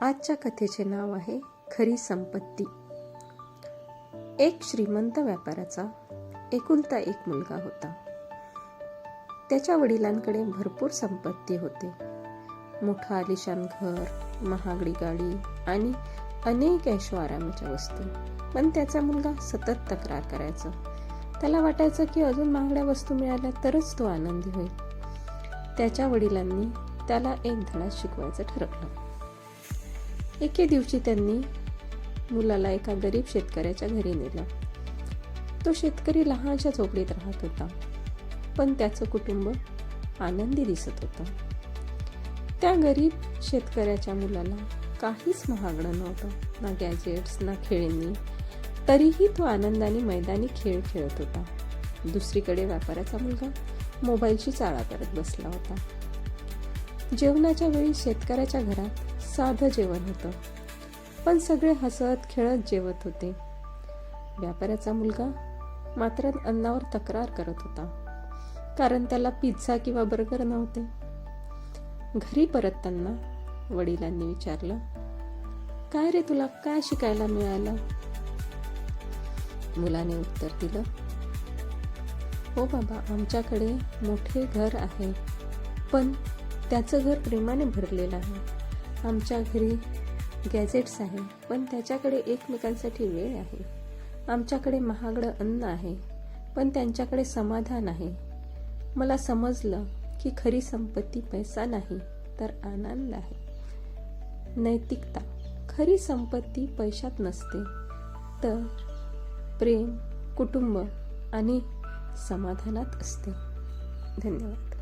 आजच्या कथेचे नाव आहे खरी संपत्ती. एक श्रीमंत व्यापाराचा एकुलता एक मुलगा होता. त्याच्या वडिलांकडे भरपूर संपत्ती होते. मोठं आलिशान घर महागडी गाडी आणि अनेक ऐशो आरामाच्या वस्तू. पण त्याचा मुलगा सतत तक्रार करायचा. त्याला वाटायचं की अजून महागड्या वस्तू मिळाल्या तरच तो आनंदी होईल. त्याच्या वडिलांनी त्याला एक धडा शिकवायचं ठरवलं. एके दिवशी त्यांनी मुलाला एका गरीब शेतकऱ्याच्या घरी नेलं. तो शेतकरी लहानशा झोपडीत राहत होता. पण त्याचं कुटुंब आनंदी दिसत होतं. त्या गरीब शेतकऱ्याच्या मुलाला काहीच महागडं नव्हतं. ना गॅजेट्स ना खेळणी. तरीही तो आनंदाने मैदानी खेळ खेळत होता. दुसरीकडे व्यापाराचा मुलगा मोबाईलची चाळा करत बसला होता. जेवणाच्या वेळी शेतकऱ्याच्या घरात साधं जेवण होतं. पण सगळे हसत खेळत जेवत होते. व्यापाऱ्याचा मुलगा मात्र अन्नावर तक्रार करत होता. कारण त्याला पिझ्झा किंवा बर्गर नव्हते. घरी परतताना वडिलांनी विचारलं काय रे तुला काय शिकायला मिळालं? मुलाने उत्तर दिलं हो बाबा आमच्याकडे मोठे घर आहे पण त्याचं घर प्रेमाने भरलेलं आहे. आमच्या घरी गॅजेट्स आहे पण त्याच्याकडे एकमेकांसाठी वेळ आहे. आमच्याकडे महागडं अन्न आहे पण त्यांच्याकडे समाधान आहे. मला समजलं की खरी संपत्ती पैसा नाही तर आनंद आहे. नैतिकता. खरी संपत्ती पैशात नसते. तर प्रेम कुटुंब आणि समाधानात असते. धन्यवाद.